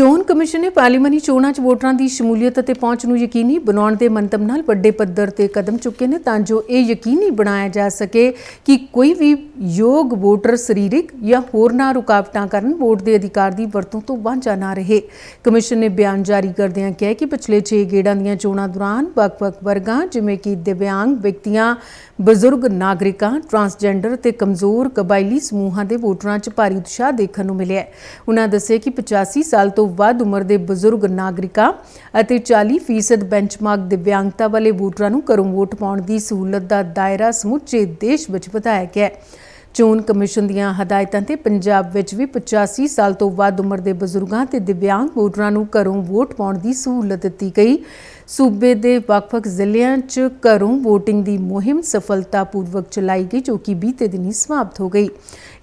ਚੋਣ ਕਮਿਸ਼ਨ ਨੇ ਪਾਰਲੀਮਾਨੀ ਚੋਣਾਂ 'ਚ ਵੋਟਰਾਂ ਦੀ ਸ਼ਮੂਲੀਅਤ ਅਤੇ ਪਹੁੰਚ ਨੂੰ ਯਕੀਨੀ ਬਣਾਉਣ ਦੇ ਮੰਤਵ ਨਾਲ ਵੱਡੇ ਪੱਧਰ ਤੇ ਕਦਮ ਚੁੱਕੇ ਨੇ ਤਾਂ ਜੋ ਇਹ ਯਕੀਨੀ ਬਣਾਇਆ ਜਾ ਸਕੇ ਕਿ ਕੋਈ ਵੀ ਯੋਗ ਵੋਟਰ ਸਰੀਰਕ ਜਾਂ ਹੋਰਨਾਂ ਰੁਕਾਵਟਾਂ ਕਾਰਨ ਵੋਟ ਦੇ ਅਧਿਕਾਰ ਦੀ ਵਰਤੋਂ ਤੋਂ ਵਾਂਝਾ ਨਾ ਰਹੇ ਕਮਿਸ਼ਨ ਨੇ ਬਿਆਨ ਜਾਰੀ ਕਰਦਿਆਂ ਕਿਹਾ ਕਿ ਪਿਛਲੇ 6 ਗੇੜਾਂ ਦੀਆਂ ਚੋਣਾਂ ਦੌਰਾਨ ਵੱਖ-ਵੱਖ ਵਰਗਾਂ, ਜਿਵੇਂ ਕਿ ਦਿਵਿਆਂਗ ਵਿਅਕਤੀਆਂ, ਬਜ਼ੁਰਗ ਨਾਗਰਿਕਾਂ, ਟਰਾਂਸਜੈਂਡਰ ਤੇ ਕਮਜ਼ੋਰ ਕਬਾਇਲੀ ਸਮੂਹਾਂ ਦੇ ਵੋਟਰਾਂ 'ਚ ਭਾਰੀ ਉਤਸ਼ਾਹ ਦੇਖਣ ਨੂੰ ਮਿਲਿਆ ਹੈ। ਉਨ੍ਹਾਂ ਦੱਸਿਆ ਕਿ 85 ਸਾਲ ਤੋਂ ਵੱਧ ਉਮਰ ਦੇ ਬਜ਼ੁਰਗ ਨਾਗਰਿਕਾਂ ਅਤੇ 40% ਬੈਂਚਮਾਰਕ ਦਿਵਿਆਂਗਤਾ ਵਾਲੇ ਵੋਟਰਾਂ ਨੂੰ ਘਰੋਂ ਵੋਟ ਪਾਉਣ ਦੀ ਸਹੂਲਤ ਦਾ ਦਾਇਰਾ ਸਮੁੱਚੇ ਦੇਸ਼ ਵਿੱਚ ਵਧਾਇਆ ਗਿਆ ਹੈ। ਚੋਣ ਕਮਿਸ਼ਨ ਦੀਆਂ ਹਦਾਇਤਾਂ ਤੇ ਪੰਜਾਬ ਵਿੱਚ ਵੀ 85 ਸਾਲ ਤੋਂ ਵੱਧ ਉਮਰ ਦੇ ਬਜ਼ੁਰਗਾਂ ਤੇ ਦਿਵਿਆਂਗ ਵੋਟਰਾਂ ਨੂੰ ਘਰੋਂ ਵੋਟ ਪਾਉਣ ਦੀ ਸਹੂਲਤ ਦਿੱਤੀ ਗਈ। ਸੂਬੇ ਦੇ ਵੱਖ-ਵੱਖ ਜ਼ਿਲ੍ਹਿਆਂ 'ਚ ਘਰੋਂ VOTING ਦੀ ਮੁਹਿੰਮ ਸਫਲਤਾਪੂਰਵਕ ਚਲਾਈ ਗਈ, ਜੋ ਕਿ ਬੀਤੇ ਦਿਨੀ ਸਮਾਪਤ ਹੋ ਗਈ।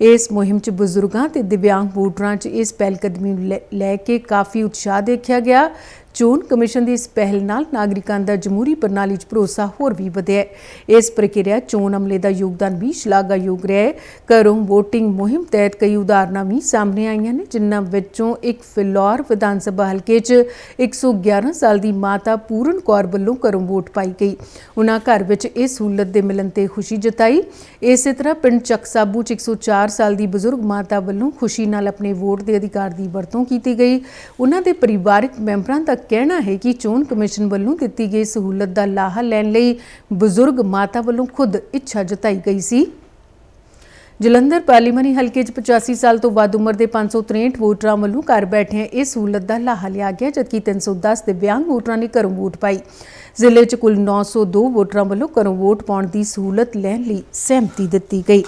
ਇਸ ਮੁਹਿੰਮ 'ਚ ਬਜ਼ੁਰਗਾਂ ਤੇ ਦਿਵਿਆਂਗ ਵੋਟਰਾਂ 'ਚ ਇਸ ਪਹਿਲਕਦਮੀ ਨੂੰ ਲੈ- ਲੈ ਕੇ ਕਾਫੀ ਉਤਸ਼ਾਹ ਦੇਖਿਆ ਗਿਆ। ਚੋਣ ਕਮਿਸ਼ਨ ਦੀ ਇਸ ਪਹਿਲ ਨਾਲ ਨਾਗਰਿਕਾਂ ਦਾ ਜਮਹੂਰੀ ਪ੍ਰਣਾਲੀ 'ਚ ਭਰੋਸਾ ਹੋਰ ਵੀ ਵਧਿਆ ਹੈ। ਇਸ ਪ੍ਰਕਿਰਿਆ ਚੋਣ ਅਮਲੇ ਦਾ ਯੋਗਦਾਨ ਵੀ ਸ਼ਲਾਘਾਯੋਗ ਰਿਹਾ ਹੈ। ਘਰੋਂ VOTING ਮੁਹਿੰਮ ਤਹਿਤ ਕਈ ਉਦਾਹਰਨਾਂ ਵੀ ਸਾਹਮਣੇ ਆਈਆਂ ਨੇ, ਜਿਨ੍ਹਾਂ ਵਿੱਚੋਂ ਇੱਕ ਫਿਲੌਰ ਵਿਧਾਨ ਸਭਾ ਹਲਕੇ 'ਚ 111 ਸਾਲ ਦੀ ਮਾਤਾ ਪੂਰਨ ਕੌਰ ਵੱਲੋਂ ਘਰੋਂ ਵੋਟ ਪਾਈ ਗਈ। ਉਹਨਾਂ ਘਰ ਵਿੱਚ ਇਸ ਸਹੂਲਤ ਦੇ ਮਿਲਣ ਤੇ ਖੁਸ਼ੀ ਜਤਾਈ। ਇਸੇ ਤਰ੍ਹਾਂ ਪਿੰਡ ਚੱਕ ਸਾਬੂ 'ਚ 104 ਸਾਲ ਦੀ ਬਜ਼ੁਰਗ ਮਾਤਾ ਵੱਲੋਂ ਖੁਸ਼ੀ ਨਾਲ ਆਪਣੇ ਵੋਟ ਦੇ ਅਧਿਕਾਰ ਦੀ ਵਰਤੋਂ ਕੀਤੀ ਗਈ। ਉਹਨਾਂ ਦੇ ਪਰਿਵਾਰਕ ਮੈਂਬਰਾਂ ਦਾ ਕਹਿਣਾ ਹੈ ਕਿ ਚੋਣ ਕਮਿਸ਼ਨ ਵੱਲੋਂ ਦਿੱਤੀ ਗਈ ਸਹੂਲਤ ਦਾ ਲਾਹਾ ਲੈਣ ਲਈ ਬਜ਼ੁਰਗ ਮਾਤਾ ਵੱਲੋਂ ਖੁਦ ਇੱਛਾ ਜਤਾਈ ਗਈ ਸੀ। ਜਲੰਧਰ ਪਾਰਲੀਮਾਨੀ ਹਲਕੇ 'ਚ 85 ਸਾਲ ਤੋਂ ਵੱਧ ਉਮਰ ਦੇ 563 ਵੋਟਰਾਂ ਵੱਲੋਂ ਘਰ ਬੈਠੇ ਇਹ ਸਹੂਲਤ ਦਾ ਲਾਹਾ ਲਿਆ ਗਿਆ, ਜਦਕਿ 310 ਦਿਵਿਆਂਗ ਵੋਟਰਾਂ ਨੇ ਘਰੋਂ ਵੋਟ ਪਾਈ। ਜ਼ਿਲ੍ਹੇ 'ਚ ਕੁੱਲ 902 ਵੋਟਰਾਂ ਵੱਲੋਂ ਘਰੋਂ ਵੋਟ ਪਾਉਣ ਦੀ ਸਹੂਲਤ ਲੈਣ ਲਈ ਸਹਿਮਤੀ ਦਿੱਤੀ ਗਈ।